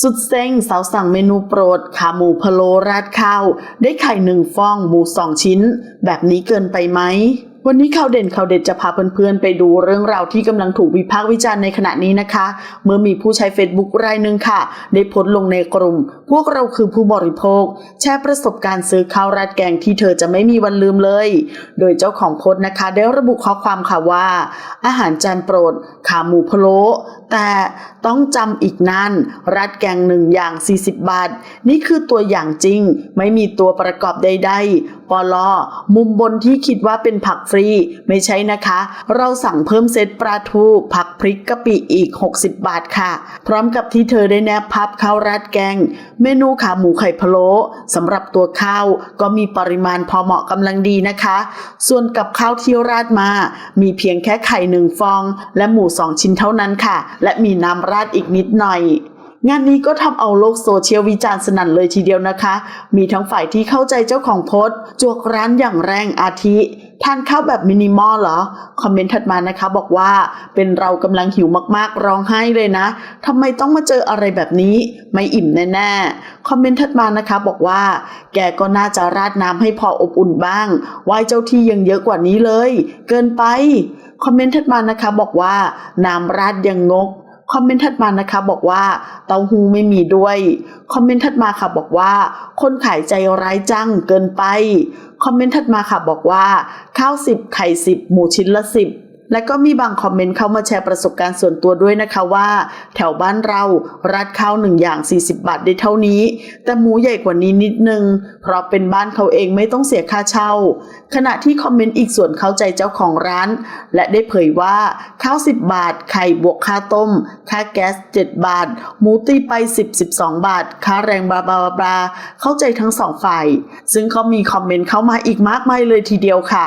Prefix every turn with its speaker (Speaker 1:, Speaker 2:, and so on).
Speaker 1: สุดเซ็งสาวสั่งเมนูโปรดขาหมูพะโลราดข้าว ได้ไข่หนึ่งฟองหมูสองชิ้น แบบนี้เกินไปไหม วันนี้ข่าวเด่นข่าวเด็ดจะพาเพื่อนๆ ไปดูเรื่องราวที่กำลังถูกวิพากษ์วิจารณ์ในขณะนี้นะคะ เมื่อมีผู้ใช้ Facebook รายหนึ่งค่ะ ได้โพสต์ลงในกลุ่ม พวกเราคือผู้บริโภค แชร์ประสบการณ์ซื้อข้าวราดแกงที่เธอจะไม่มีวันลืมเลย โดยเจ้าของโพสต์นะคะ ได้ระบุข้อความค่ะว่า อาหารจานโปรด ขาหมูพะโล้แต่ต้องจำอีกนานราดแกงหนึ่งอย่าง 40 บาท นี่คือตัวอย่างจริง ไม่มีตัวประกอบใดๆปลอมุมบนที่คิดว่าเป็นผักฟรี ไม่ใช่นะคะ เราสั่งเพิ่มเซตปลาทูผักพริกกะปิอีก 60 บาทค่ะ พร้อมกับที่เธอได้แนบพับข้าวราดแกง เมนูขาหมูไข่พะโล้สำหรับตัวข้าวก็มีปริมาณพอเหมาะกำลังดีนะคะ ส่วนกับข้าวที่ราดมา มีเพียงแค่ไข่หนึ่งฟอง และหมูสองชิ้นเท่านั้นค่ะ และมีน้ำราดอีกนิดหน่อยงานนี้ก็ทำเอาโลกโซเชียลวิจารณ์สนั่นเลยทีเดียวนะคะ มีทั้งฝ่ายที่เข้าใจเจ้าของโพสต์ จวกร้านอย่างแรงอาทิ ทานข้าวแบบมินิมอลเหรอ คอมเมนต์ถัดมานะคะ บอกว่าเป็นเรากำลังหิวมากๆร้องไห้เลยนะทำไมต้องมาเจออะไรแบบนี้ ไม่อิ่มแน่ๆ คอมเมนต์ถัดมานะคะบอกว่า แกก็น่าจะราดน้ำให้พออบอุ่นบ้างไหว้เจ้าที่ยังเยอะกว่านี้เลย เกินไป คอมเมนต์ถัดมานะคะบอกว่าน้ำราดยังงก คอมเมนต์ถัดมานะคะบอกว่าเต้าหู้ไม่มีด้วย คอมเมนต์ถัดมาค่ะบอกว่า คนขายใจร้ายจังเกินไป คอมเมนต์ถัดมาค่ะบอกว่า ข้าวสิบไข่สิบหมูชิ้นละสิบ และก็มีบางคอมเมนต์เข้ามาแชร์ประสบการณ์ส่วนตัวด้วยนะคะว่า แถวบ้านเราราดข้าวหนึ่งอย่าง 40 บาทได้เท่านี้ แต่หมูใหญ่กว่านี้นิดนึง เพราะเป็นบ้านเขาเองไม่ต้องเสียค่าเช่า ขณะที่คอมเมนต์อีกส่วนเข้าใจเจ้าของร้าน และได้เผยว่าข้าว 10 บาท ไข่บวกค่าต้ม ค่าแก๊ส 7 บาท หมูตีไป 10 12 บาท ค่าแรงบลาบลาบลาเข้าใจทั้งสองฝ่าย ซึ่งเขามีคอมเมนต์เข้ามาอีกมากมายเลยทีเดียวค่ะ